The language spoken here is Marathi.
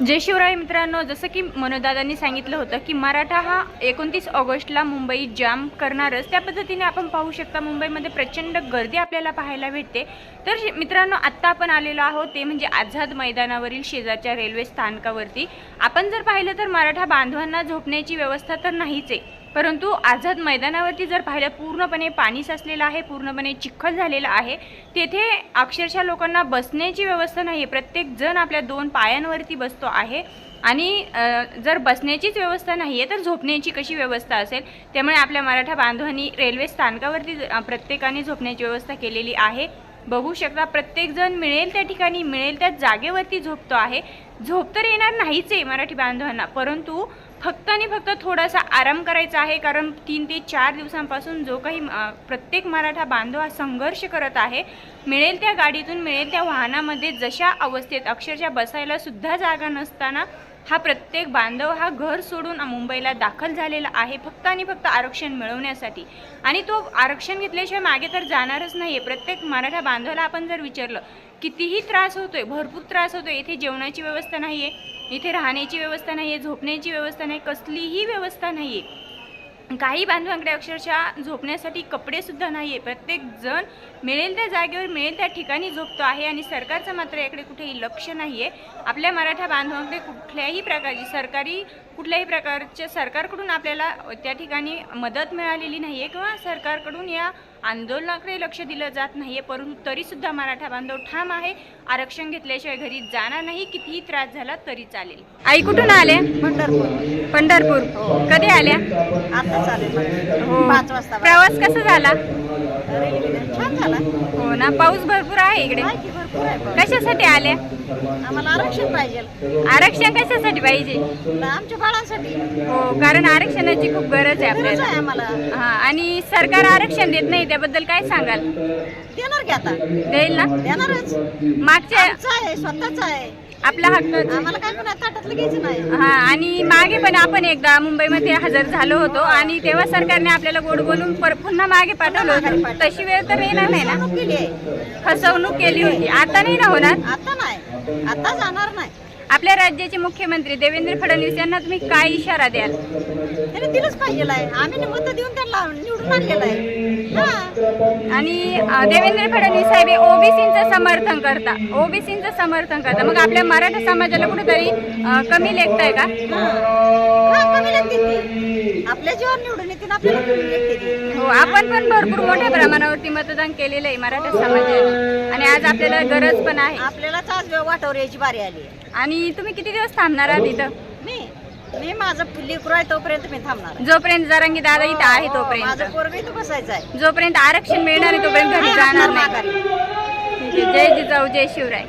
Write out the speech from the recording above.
जय शिवराय मित्रांनो जसं की मनोदादांनी सांगितलं होतं की मराठा हा एकोणतीस ऑगस्टला मुंबई जाम करणारच. त्या पद्धतीने आपण पाहू शकता मुंबईमध्ये प्रचंड गर्दी आपल्याला पाहायला भेटते. तर मित्रांनो आत्ता आपण आलेलो आहोत ते म्हणजे आझाद मैदानावरील शेजारच्या रेल्वे स्थानकावरती. आपण जर पाहिलं तर मराठा बांधवांना झोपण्याची व्यवस्था तर नाहीच आहे. परंतु आझाद मैदानावरती जर पाहिलं पूर्णपणे पाणी साचलेलं आहे पूर्णपणे चिखल झालेलं आहे तेथे अक्षरशः लोकांना बसण्याची व्यवस्था नाही आहे प्रत्येक जण आपल्या दोन पायांवरती बसतो आहे आणि जर बसण्याचीच व्यवस्था नाही आहे तर झोपण्याची कशी व्यवस्था असेल? त्यामुळे आपल्या मराठा बांधवांनी रेल्वे स्थानकावरती प्रत्येकाने झोपण्याची व्यवस्था केलेली आहे. बघू शकता प्रत्येकजण मिळेल त्या ठिकाणी मिळेल त्या जागेवरती झोपतो आहे. झोप तर येणार नाहीच आहे मराठी बांधवांना परंतु फक्त आणि फक्त थोडासा आराम करायचा आहे कारण तीन ते चार दिवसांपासून जो काही प्रत्येक मराठा बांधव हा संघर्ष करत आहे मिळेल त्या गाडीतून मिळेल त्या वाहनामध्ये जशा अवस्थेत अक्षरशः बसायला सुद्धा जागा नसताना हा प्रत्येक बांधव हा घर सोडून मुंबईला दाखल झालेला आहे फक्त आणि फक्त आरक्षण मिळवण्यासाठी. आणि तो आरक्षण घेतल्याशिवाय मागे तर जाणारच नाही आहे प्रत्येक मराठा बांधवाला आपण जर विचारलं कितीही त्रास होतोय भरपूर त्रास होतोय इथे जेवणाची व्यवस्था नाही आहे इथे राहण्याची व्यवस्था नाही आहे झोपण्याची व्यवस्था नाही कसलीही व्यवस्था नाही आहे काही बांधवांकडे अक्षरशः झोपण्यासाठी कपडेसुद्धा नाही आहे प्रत्येकजण मिळेल त्या जागेवर मिळेल त्या ठिकाणी झोपतो आहे आणि सरकारचं मात्र याकडे कुठेही लक्ष नाही आहे आपल्या मराठा बांधवांकडे कुठल्याही प्रकारची सरकारी कुठल्याही प्रकारच्या सरकारकडून आपल्याला त्या ठिकाणी मदत मिळालेली नाही आहे किंवा सरकारकडून या आंदोलनाकडे लक्ष दिलं जात नाही आहे परंतु तरीसुद्धा मराठा बांधव ठाम आहे. आरक्षण घेतल्याशिवाय घरी जाणार नाही कितीही त्रास झाला तरी चालेल. आई कुठून आल्या? पंढरपूर. पंढरपूर. कधी आल्या? आता चालेल हो. पाच वाजता. प्रवास कसा झाला? रेल्वेने. छान झाला. हो ना पाऊस भरपूर आहे इकडे. कशासाठी आल्या? आम्हाला आरक्षण पाहिजे. आरक्षण कशासाठी पाहिजे? आमच्या बाळांसाठी. हो कारण आरक्षणाची खूप गरज आहे गरज आपल्याला. आम्हाला. हा आणि सरकार आरक्षण देत नाही त्याबद्दल काय सांगाल? देणार की आता? देईल ना? देणारच. मागच्या आमचं आहे स्वतःच आहे. आपला हक्क आम्हाला काय पण ताटातलं घ्यायचं नाही. हा आणि मागे पण आपण एकदा मुंबईमध्ये हजर झालो होतो आणि तेव्हा सरकारने आपल्याला गोड बोलून पर- पुन्हा मागे पाठवलं होतं. तशी वेळ तर येणार नाही ना? फसवणूक केली होती. आता नाही ना होणार? आता नाही. आता जाणार नाही. आपल्या राज्याचे मुख्यमंत्री देवेंद्र फडणवीस यांना तुम्ही काय इशारा द्याल? त्याने दिलंच पाहिजे आहे आम्ही मत देऊन त्यांना निवडून आणलेलं आहे. हा. आणि देवेंद्र फडणवीस साहेब हे ओबीसीचं समर्थन करता. ओबीसीचं समर्थन करता. मग आपल्या मराठा समाजाला कुठेतरी कमी लेखताय का? हा, कमी आपल्या जीवन निवडून आपल्याला. हो आपण पण भरपूर मोठ्या प्रमाणावरती मतदान केलेलं आहे मराठा समाजाने आणि आज आपल्याला गरज पण आहे. आपल्यालाच आज वाटावर यायची बारी आली. आणि तुम्ही किती दिवस थांबणार आहात इथं? मी माझं लेकरू आहे तोपर्यंत मी थांबणार जोपर्यंत जरांगी दादा इथं आहे हो, तोपर्यंत माझं पोरग इथं बसायचं आहे जोपर्यंत आरक्षण मिळणार आहे तोपर्यंत घरी हा, जाणार माघारी. नाही ठीक आहे. जय जिजाऊ जय शिवराय